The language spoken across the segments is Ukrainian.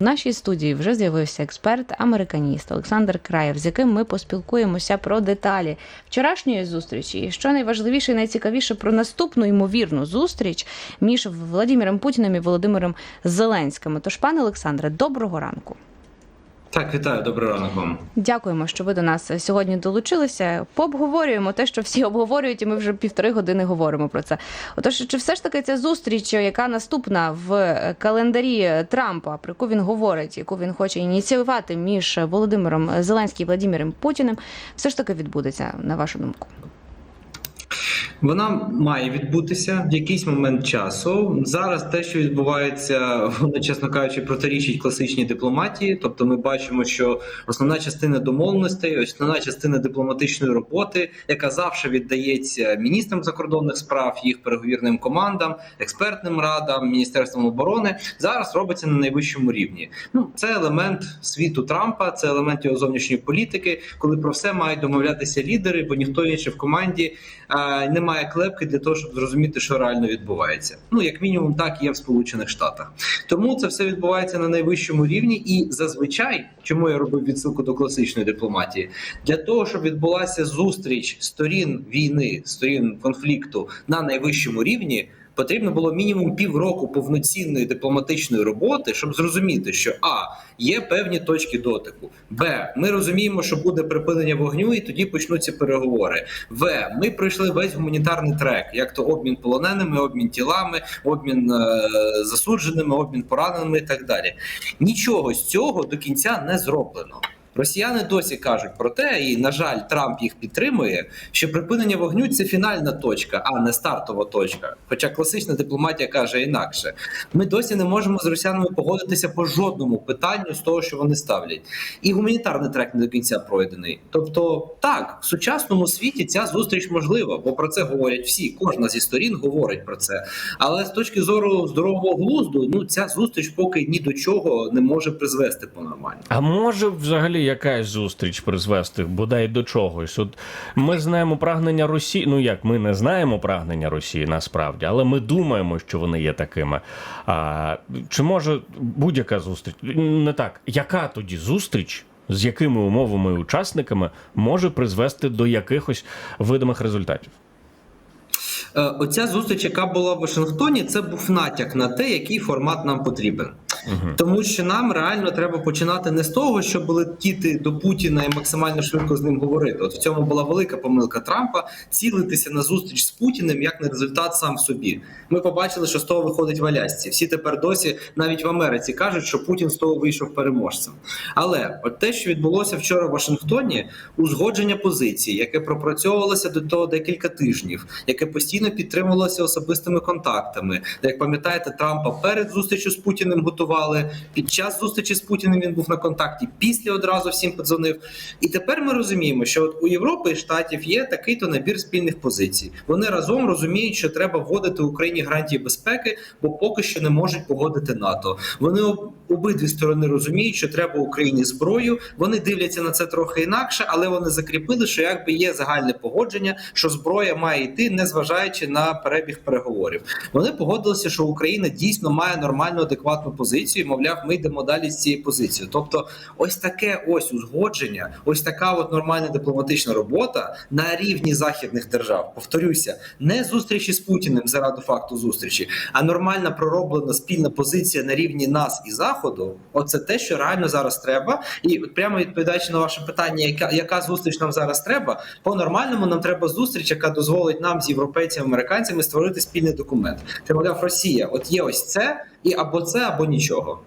В нашій студії вже з'явився експерт-американіст Олександр Краєв, з яким ми поспілкуємося про деталі вчорашньої зустрічі. І що найважливіше і найцікавіше про наступну ймовірну зустріч між Владимиром Путіним і Володимиром Зеленським. Тож, пане Олександре, доброго ранку. Так, вітаю, добрий ранок вам. Дякуємо, що ви до нас сьогодні долучилися. Пообговорюємо те, що всі обговорюють, і ми вже півтори години говоримо про це. Отож, чи все ж таки ця зустріч, яка наступна в календарі Трампа, про яку він говорить, яку він хоче ініціювати між Володимиром Зеленським і Владимиром Путіним, все ж таки відбудеться, на вашу думку? Вона має відбутися в якийсь момент часу. Зараз те, що відбувається, воно, чесно кажучи, протирічить класичній дипломатії. Тобто, ми бачимо, що основна частина домовленостей, основна частина дипломатичної роботи, яка завжди віддається міністрам закордонних справ, їх переговірним командам, експертним радам, міністерством оборони, зараз робиться на найвищому рівні. Ну це елемент світу Трампа, це елемент його зовнішньої політики, коли про все мають домовлятися лідери, бо ніхто інший в команді е, не має клепки для того, щоб зрозуміти, що реально відбувається. Ну як мінімум, так є в Сполучених Штатах. Тому це все відбувається на найвищому рівні, і зазвичай, чому я робив відсилку до класичної дипломатії, для того, щоб відбулася зустріч сторін війни, сторін конфлікту на найвищому рівні. Потрібно було мінімум півроку повноцінної дипломатичної роботи, щоб зрозуміти, що а є певні точки дотику. Б. Ми розуміємо, що буде припинення вогню, і тоді почнуться переговори. В. Ми пройшли весь гуманітарний трек, як то обмін полоненими, обмін тілами, обмін е- засудженими, обмін пораненими і так далі. Нічого з цього до кінця не зроблено. Росіяни досі кажуть про те, і на жаль, Трамп їх підтримує, що припинення вогню це фінальна точка, а не стартова точка. Хоча класична дипломатія каже інакше. Ми досі не можемо з росіянами погодитися по жодному питанню з того, що вони ставлять. І гуманітарний трек не до кінця пройдений. Тобто, так, в сучасному світі ця зустріч можлива, бо про це говорять всі. Кожна зі сторін говорить про це. Але з точки зору здорового глузду, ну ця зустріч поки ні до чого не може призвести по нормально. А може взагалі якась зустріч призвести бодай до чогось? От ми знаємо прагнення Росії. Ну як ми не знаємо прагнення Росії насправді, але ми думаємо, що вони є такими. А чи може будь-яка зустріч не так? Яка тоді зустріч? З якими умовами і учасниками може призвести до якихось видимих результатів? Е, Оця зустріч, яка була в Вашингтоні, це був натяк на те, який формат нам потрібен. Тому що нам реально треба починати не з того, щоб летіти до Путіна і максимально швидко з ним говорити. От в цьому була велика помилка Трампа цілитися на зустріч з Путіним як на результат сам собі. Ми побачили, що з того виходить в Алясці. Всі тепер досі навіть в Америці кажуть, що Путін з того вийшов переможцем. Але от те, що відбулося вчора в Вашингтоні, узгодження позиції, яке пропрацьовувалося до того декілька тижнів, яке постійно підтримувалося особистими контактами. Як пам'ятаєте, Трампа перед зустрічю з Путіним готували. Під час зустрічі з Путіним він був на контакті. Після одразу всім подзвонив. І тепер ми розуміємо, що от у Європи і штатів є такий то набір спільних позицій. Вони разом розуміють, що треба вводити Україні гарантії безпеки, бо поки що не можуть погодити НАТО. Вони обидві сторони розуміють, що треба Україні зброю. Вони дивляться на це трохи інакше, але вони закріпили, що якби є загальне погодження, що зброя має йти, незважаючи на перебіг переговорів. Вони погодилися, що Україна дійсно має нормальну адекватну позицію. Мовляв, ми йдемо далі з цією позицією. Тобто, ось таке ось узгодження, ось така от нормальна дипломатична робота на рівні західних держав. Повторюся, не зустрічі з Путіним заради факту зустрічі, а нормальна пророблена спільна позиція на рівні нас і заходу. Оце те, що реально зараз треба. І от прямо відповідаючи на ваше питання, яка яка зустріч нам зараз треба? По нормальному нам треба зустріч, яка дозволить нам з європейцями, американцями створити спільний документ. Це мовляв Росія. От є ось це, і або це, або нічого.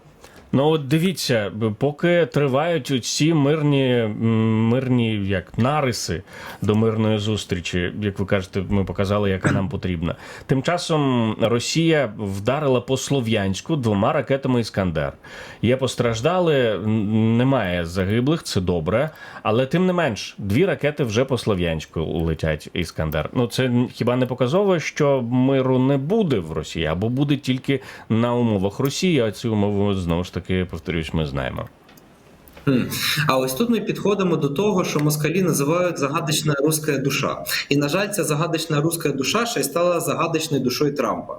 Ну от дивіться, поки тривають ці мирні, мирні як нариси до мирної зустрічі, як ви кажете, ми показали, яка нам потрібна. Тим часом Росія вдарила по Слов'янську двома ракетами Іскандер. Є постраждали, немає загиблих, це добре. Але тим не менш, дві ракети вже по Слов'янську летять Іскандер. Ну це хіба не показово, що миру не буде в Росії або буде тільки на умовах Росії, а ці умови знову ж таки повторюсь, ми знаємо. А ось тут ми підходимо до того, що москалі називають загадочна руська душа. І, на жаль, ця загадочна руська душа ще й стала загадочною душою Трампа.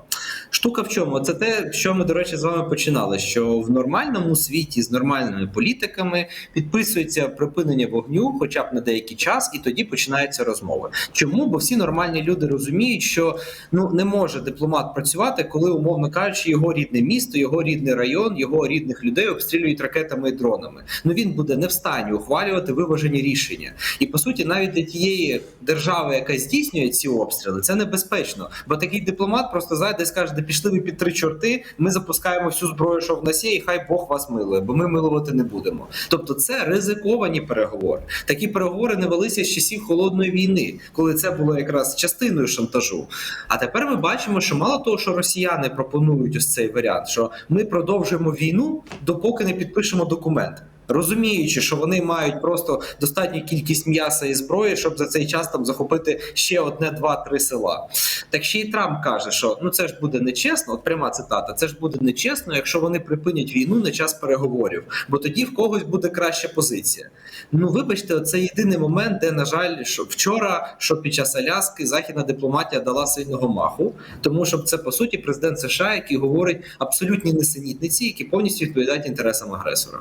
Штука в чому? Це те, що ми, до речі, з вами починали. Що в нормальному світі з нормальними політиками підписується припинення вогню, хоча б на деякий час, і тоді починаються розмови. Чому? Бо всі нормальні люди розуміють, що ну не може дипломат працювати, коли, умовно кажучи, його рідне місто, його рідний район, його рідних людей обстрілюють ракетами і дронами. Ну він буде не в стані ухвалювати виважені рішення. І по суті, навіть для тієї держави, яка здійснює ці обстріли, це небезпечно. Бо такий дипломат просто зайде і скаже, де пішли ви під три чорти. Ми запускаємо всю зброю, що в нас є, і хай Бог вас милує, бо ми милувати не будемо. Тобто, це ризиковані переговори. Такі переговори не велися з часів холодної війни, коли це було якраз частиною шантажу. А тепер ми бачимо, що мало того, що росіяни пропонують ось цей варіант, що ми продовжуємо війну, допоки не підпишемо документ. Розуміючи, що вони мають просто достатню кількість м'яса і зброї, щоб за цей час там захопити ще одне, два-три села. Так ще й Трамп каже, що ну це ж буде нечесно. От пряма цитата: це ж буде нечесно, якщо вони припинять війну на час переговорів, бо тоді в когось буде краща позиція. Ну вибачте, це єдиний момент, де на жаль, що вчора, що під час Аляски західна дипломатія дала сильного маху, тому що це по суті президент США, який говорить абсолютні несенітниці, які повністю відповідають інтересам агресора.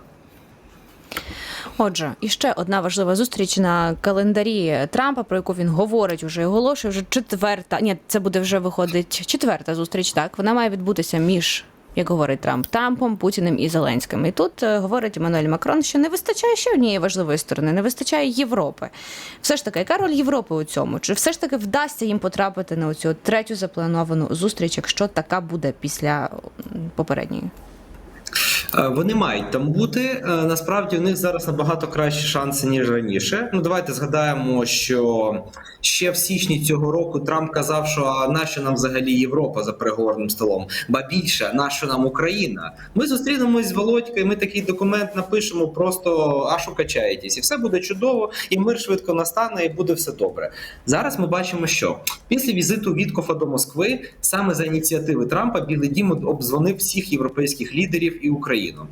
Отже, і ще одна важлива зустріч на календарі Трампа, про яку він говорить уже і оголошує. Вже четверта. Ні, це буде вже виходить четверта зустріч. Так вона має відбутися між. Як говорить Трамп, Трампом, Путіним і Зеленським. І тут е, говорить Еммануель Макрон, що не вистачає ще однієї важливої сторони, не вистачає Європи. Все ж таки, яка роль Європи у цьому? Чи все ж таки вдасться їм потрапити на оцю третю заплановану зустріч, якщо така буде після попередньої? Е, Вони мають там бути. Е, Насправді в них зараз набагато кращі шанси ніж раніше. Ну давайте згадаємо, що ще в січні цього року Трамп казав, що а нащо нам взагалі Європа за переговорним столом? Ба більше нащо нам Україна? Ми зустрінемось з Володькою. Ми такий документ напишемо, просто аж укачаєтесь, і все буде чудово, і мир швидко настане, і буде все добре. Зараз ми бачимо, що після візиту Віткофа до Москви саме за ініціативи Трампа Білий Дім обдзвонив всіх європейських лідерів і Україну. Україну.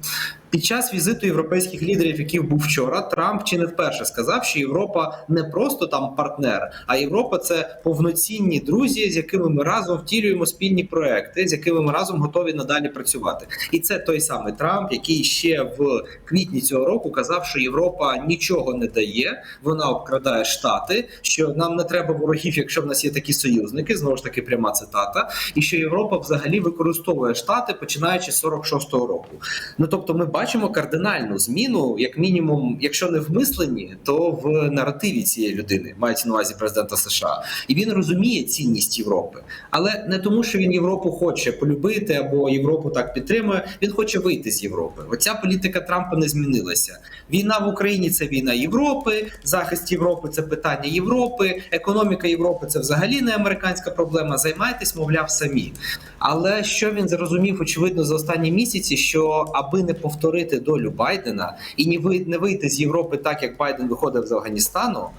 Під час візиту європейських лідерів, який був вчора, Трамп чи не вперше сказав, що Європа не просто там партнер, а Європа це повноцінні друзі, з якими ми разом втілюємо спільні проекти, з якими ми разом готові надалі працювати. І це той самий Трамп, який ще в квітні цього року казав, що Європа нічого не дає, вона обкрадає штати, що нам не треба ворогів, якщо в нас є такі союзники. Знову ж таки, пряма цитата, і що Європа взагалі використовує штати починаючи з 46-го року. Ну тобто, ми бачимо кардинальну зміну, як мінімум, якщо не в мисленні, то в наративі цієї людини мається на увазі президента США, і він розуміє цінність Європи, але не тому, що він Європу хоче полюбити або Європу так підтримує. Він хоче вийти з Європи. Оця політика Трампа не змінилася. Війна в Україні це війна Європи, захист Європи це питання Європи, економіка Європи це взагалі не американська проблема. Займайтесь, мовляв, самі. Але що він зрозумів, очевидно, за останні місяці, що аби не повторити долю Байдена і не ви- не вийти з Європи так, як Байден виходив з Афганістану,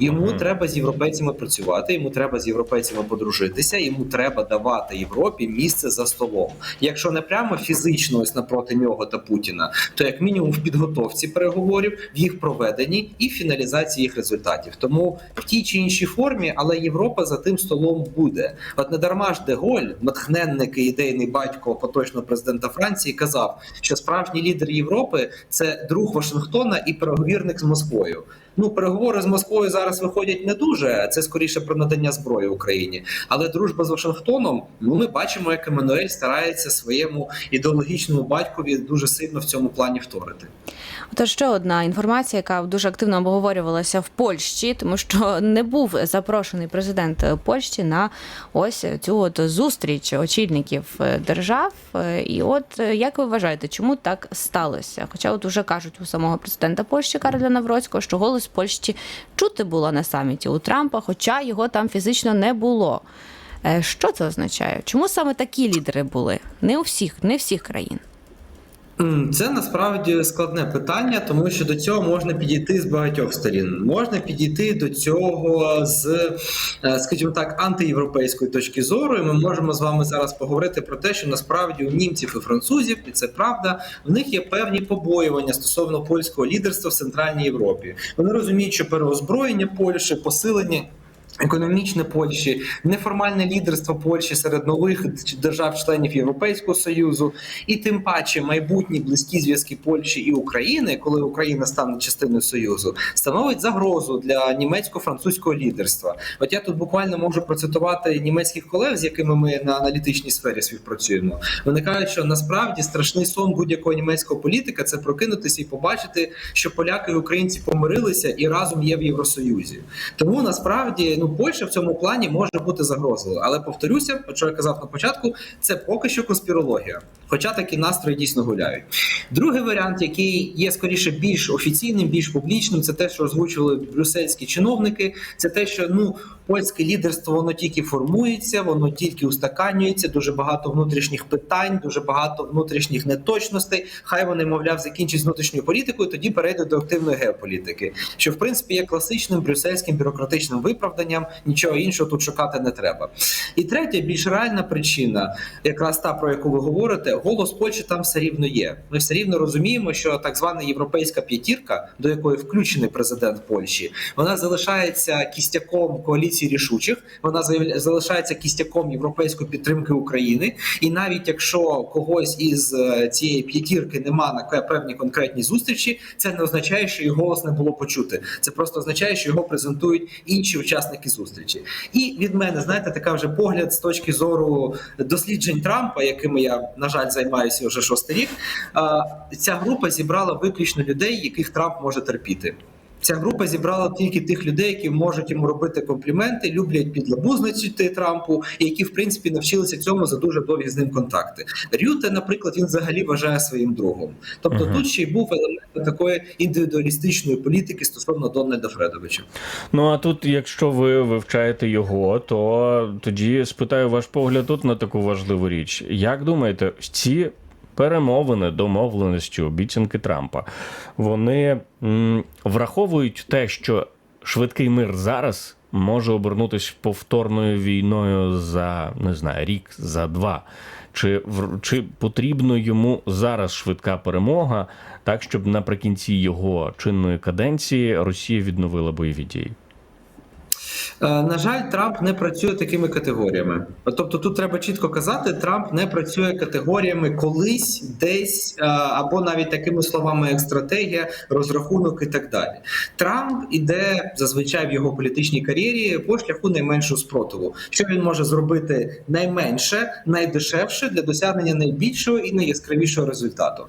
йому Мгм. треба з європейцями працювати, йому треба з європейцями подружитися, йому треба давати Європі місце за столом. Якщо не прямо фізично ось напроти нього та Путіна, то як мінімум в підготовці переговорів, в їх проведенні і фіналізації їх результатів. Тому в тій чи іншій формі, але Європа за тим столом буде. От не дарма ж Деголь, натхненник і ідейний батько поточного президента Франції, казав, що справжній лідер Європи це друг Вашингтона і переговірник з Москвою. Ну, переговори з Москвою зараз виходять не дуже. Це скоріше про надання зброї Україні. Але дружба з Вашингтоном, ну ми бачимо, як Еммануель старається своєму ідеологічному батькові дуже сильно в цьому плані вторити. Отож, ще одна інформація, яка дуже активно обговорювалася в Польщі, тому що не був запрошений президент Польщі на ось цю от зустріч очільників е, держав. Е, І от е, як ви вважаєте, чому так сталося? Хоча от уже кажуть у самого президента Польщі Карля Навроцького, що голос Польщі чути було на саміті у Трампа, хоча його там фізично не було. Е, Що це означає? Чому саме такі лідери були? Не у всіх, не всіх країн. Це насправді складне питання, тому що до цього можна підійти з багатьох сторін. Можна підійти до цього з, е, скажімо так, антиєвропейської точки зору. І ми можемо з вами зараз поговорити про те, що насправді у німців і французів, і це правда, в них є певні побоювання стосовно польського лідерства в Центральній Європі. Вони розуміють, що переозброєння Польщі, посилення. Економічне Польщі, неформальне лідерство Польщі серед нових держав-членів Європейського союзу, і тим паче майбутні близькі зв'язки Польщі і України, коли Україна стане частиною союзу, становить загрозу для німецько-французького лідерства. От я тут буквально можу процитувати німецьких колег, з якими ми на аналітичній сфері співпрацюємо. Вони кажуть, що насправді страшний сон будь-якого німецького політика це прокинутися і побачити, що поляки і українці помирилися і разом є в Євросоюзі. Тому насправді ну Польща в цьому плані може бути загрозливою. Але повторюся, що я казав на початку, це поки що конспірологія. Хоча такі настрої дійсно гуляють. Другий варіант, який є скоріше більш офіційним, більш публічним, це те, що озвучували брюссельські чиновники. Це те, що ну польське лідерство воно тільки формується, воно тільки устаканюється. Дуже багато внутрішніх питань, дуже багато внутрішніх неточностей. Хай вони, мовляв, закінчать внутрішньою політикою, тоді перейдуть до активної геополітики, що в принципі є класичним брюссельським бюрократичним виправданням. Нічого іншого тут шукати не треба. І третя, більш реальна причина, якраз та про яку ви говорите, голос Польщі там все рівно є. Ми все рівно розуміємо, що так звана європейська п'ятірка, до якої включений президент Польщі, вона залишається кістяком коаліції рішучих. Вона залишається кістяком європейської підтримки України. І навіть якщо когось із е, цієї п'ятірки нема на певні конкретні зустрічі, це не означає, що його голос не було почути. Це просто означає, що його презентують інші учасники зустрічі. І від мене, знаєте, така вже погляд з точки зору досліджень Трампа, якими я на жаль займаюся вже шостий рік. Ця група зібрала виключно людей, яких Трамп може терпіти. Ця група зібрала тільки тих людей, які можуть йому робити компліменти, люблять підлабузничати Трампу, і які в принципі навчилися цьому за дуже довгі з ним контакти. Рюте, наприклад, він взагалі вважає своїм другом. Тобто Мгм. тут ще й був елемент такої індивідуалістичної політики стосовно Дональда Фредовича. Ну а тут, якщо ви вивчаєте його, то тоді спитаю ваш погляд тут на таку важливу річ. Як думаєте, ці перемовини, домовленості, обіцянки Трампа, вони м, враховують те, що швидкий мир зараз може обернутися повторною війною за не знаю, рік, за два. Чи чи потрібно йому зараз швидка перемога, так щоб наприкінці його чинної каденції Росія відновила бойові дії? Е, На жаль, Трамп не працює такими категоріями. Тобто, тут треба чітко казати, Трамп не працює категоріями колись, десь е, або навіть такими словами, як стратегія, розрахунок і так далі. Трамп іде зазвичай в його політичній кар'єрі по шляху найменшого спротиву. Що він може зробити найменше, найдешевше для досягнення найбільшого і найяскравішого результату.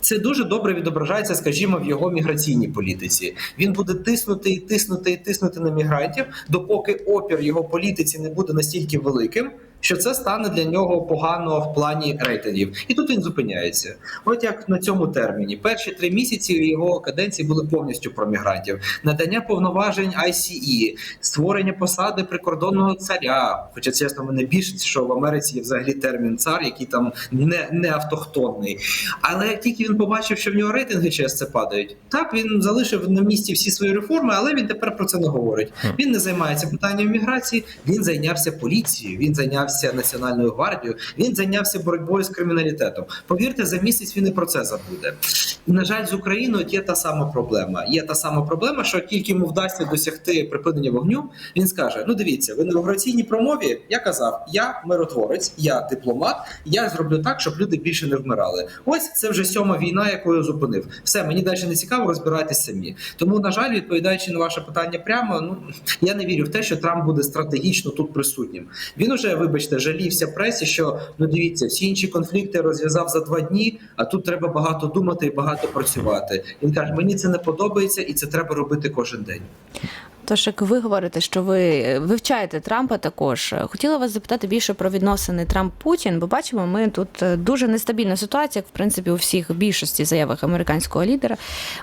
Це дуже добре відображається, скажімо, в його міграційній політиці. Він буде тиснути і тиснути і тиснути на мігрантів, допоки опір його політиці не буде настільки великим. Що це стане для нього погано в плані рейтингів, і тут він зупиняється. От як на цьому терміні, перші три місяці його каденції були повністю про мігрантів, надання повноважень ICE, створення посади прикордонного царя. Хоча чесно, мене більше, що в Америці є взагалі термін цар, який там не, не автохтонний. Але як тільки він побачив, що в нього рейтинги через це падають, так він залишив на місці всі свої реформи, але він тепер про це не говорить. Він не займається питанням міграції, він зайнявся поліцією, він зайнявся національною гвардією, він зайнявся боротьбою з криміналітетом. Повірте, за місяць він і про це забуде. І, на жаль, з Україною є та сама проблема. Є та сама проблема, що тільки йому вдасться досягти припинення вогню, він скаже: Ну, дивіться, в інаугураційній промові я казав, я миротворець, я дипломат, я зроблю так, щоб люди більше не вмирали. Ось це вже сьома війна, яку я зупинив. Все, мені далі не цікаво, розбирайтесь самі. Тому, на жаль, відповідаючи на ваше питання прямо, ну я не вірю в те, що Трамп буде стратегічно тут присутнім. Він уже, вибачте, жалівся пресі, що ну дивіться, всі інші конфлікти розв'язав за два дні, а тут треба багато думати і багато працювати. Він каже: мені це не подобається, і це треба робити кожен день. Тож, як ви говорите, що ви вивчаєте Трампа також, хотіла вас запитати більше про відносини Трамп-Путін, бо бачимо, ми тут е, дуже нестабільна ситуація, як в принципі у всіх більшості заявах американського лідера.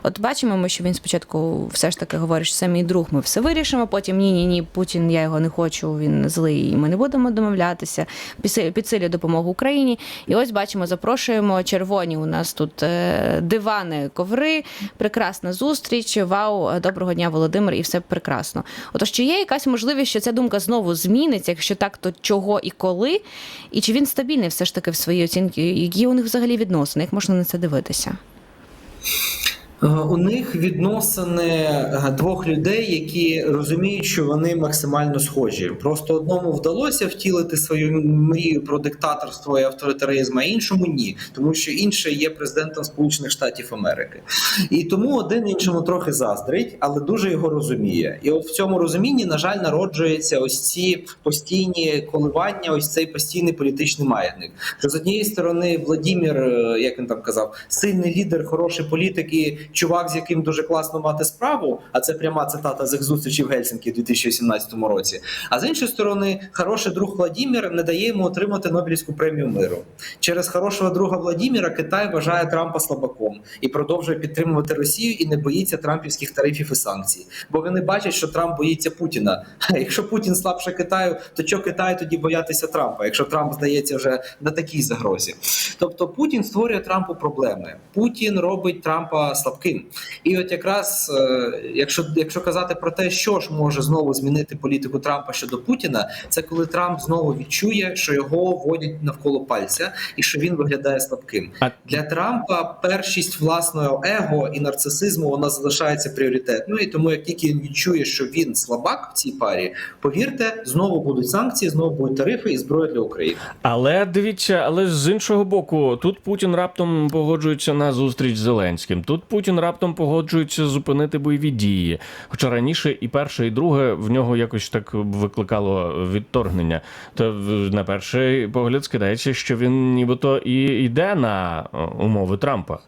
От бачимо ми, що він спочатку все ж таки говорить, що це мій друг, ми все вирішимо. Потім ні, ні, ні, Путін, я його не хочу, він злий, і ми не будемо домовлятися. Підсилює- допомогу Україні. І ось бачимо, запрошуємо червоні. У нас тут е, дивани, коври, прекрасна зустріч. Вау, доброго дня, Володимир, і все прекрасно. Отож, чи є якась можливість, що ця думка знову зміниться? Якщо так, то чого і коли? І чи він стабільний все ж таки в своїй оцінці? Які у них взагалі відносини? Як можна на це дивитися? Е, У них відносини е, двох людей, які розуміють, що вони максимально схожі. Просто одному вдалося втілити свою мрію про диктаторство і авторитаризм, а іншому ні, тому що інший є президентом Сполучених Штатів Америки. І тому один іншому трохи заздрить, але дуже його розуміє. І от в цьому розумінні, на жаль, народжуються ось ці постійні коливання, ось цей постійний політичний маятник. Що з однієї сторони Владімір, е, як він там казав, сильний лідер, хороший політик і чувак, з яким дуже класно мати справу. А це пряма цитата з їх зустрічі в Гельсінкі в 2017 році. А з іншої сторони, хороший друг Владімір не дає йому отримати Нобелівську премію миру. Через хорошого друга Владіміра Китай вважає Трампа слабаком і продовжує підтримувати Росію і не боїться трампівських тарифів і санкцій. Бо вони бачать, що Трамп боїться Путіна. А якщо Путін слабше Китаю, то чого Китаю тоді боятися Трампа, якщо Трамп здається вже на такій загрозі? Тобто Путін створює Трампу проблеми. Путін робить Трампа слабким. І от якраз е, якщо, якщо казати про те, що ж може знову змінити політику Трампа щодо Путіна, це коли Трамп знову відчує, що його водять навколо пальця і що він виглядає слабким. Для Трампа першість власного его і нарцисизму вона залишається пріоритетною. І тому, як тільки він відчує, що він слабак в цій парі, повірте, знову будуть санкції, знову будуть тарифи і зброя для України. Але дивіться, але з іншого боку, тут Путін раптом погоджується на зустріч з Зеленським. Тут Путін раптом погоджується зупинити бойові дії. Хоча раніше і перше, і друге в нього якось так викликало відторгнення. То на перший погляд скидається, що він нібито і йде на е, умови Трампа.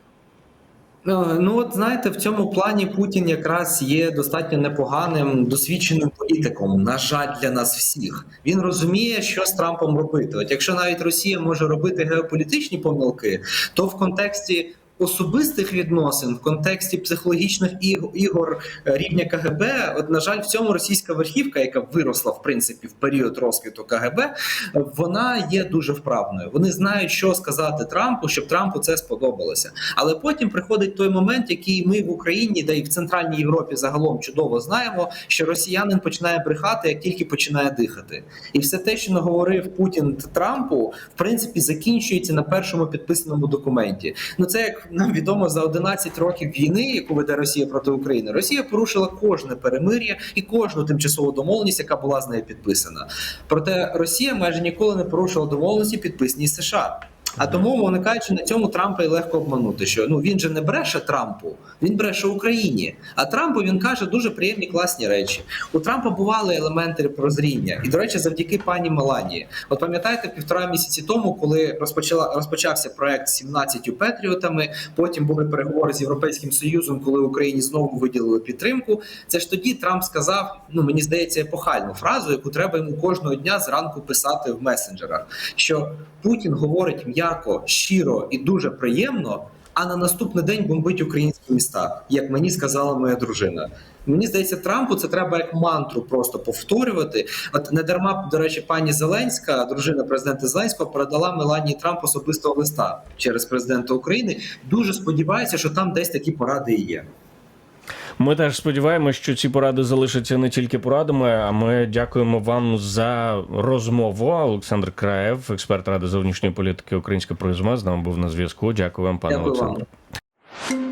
Е, Ну от знаєте, в цьому плані Путін якраз є достатньо непоганим досвідченим політиком. На жаль, для нас всіх він розуміє, що з Трампом робити. От якщо навіть Росія може робити геополітичні помилки, то в контексті. Особистих відносин в контексті психологічних ігор е, рівня КГБ, от на жаль, в цьому російська верхівка, яка виросла в принципі в період розквіту КГБ, вона є дуже вправною. Вони знають, що сказати Трампу, щоб Трампу це сподобалося. Але потім приходить той момент, який ми в Україні, да і в Центральній Європі загалом чудово знаємо, що росіянин починає брехати, як тільки починає дихати. І все те, що наговорив Путін Трампу, в принципі, закінчується на першому підписаному документі. Ну це як нам відомо за 11 років війни, яку веде Росія проти України. Росія порушила кожне перемир'я і кожну тимчасову домовленість, яка була з нею підписана. Проте Росія майже ніколи не порушила домовленості, підписані з США. А тому, виникаючи на цьому, Трампа і легко обманути, що ну він же не бреше Трампу, він бреше Україні. А Трампу він каже дуже приємні класні речі. У Трампа бували елементи прозріння, і до речі, завдяки пані Меланії. От пам'ятаєте, півтора місяці тому, коли розпочала розпочався проект з 17 патріотами, потім були переговори з європейським союзом, коли Україні знову виділили підтримку. Це ж тоді Трамп сказав: ну мені здається, епохальну фразу, яку треба йому кожного дня зранку писати в месенджерах. Що Путін говорить м'яко, щиро і дуже приємно. А на наступний день бомбить українські міста, як мені сказала моя дружина. Мені здається, Трампу це треба як мантру просто повторювати. От не дарма, до речі, пані Зеленська, дружина президента Зеленського, передала Меланії Трамп особистого листа через президента України. Дуже сподіваюся, що там десь такі поради і є. Ми теж сподіваємося, що ці поради залишаться не тільки порадами. А ми дякуємо вам за розмову. Олександр Краєв, експерт ради зовнішньої політики Українська призма, з нами був на зв'язку. Дякую вам, пане Дякую вам. Олександре.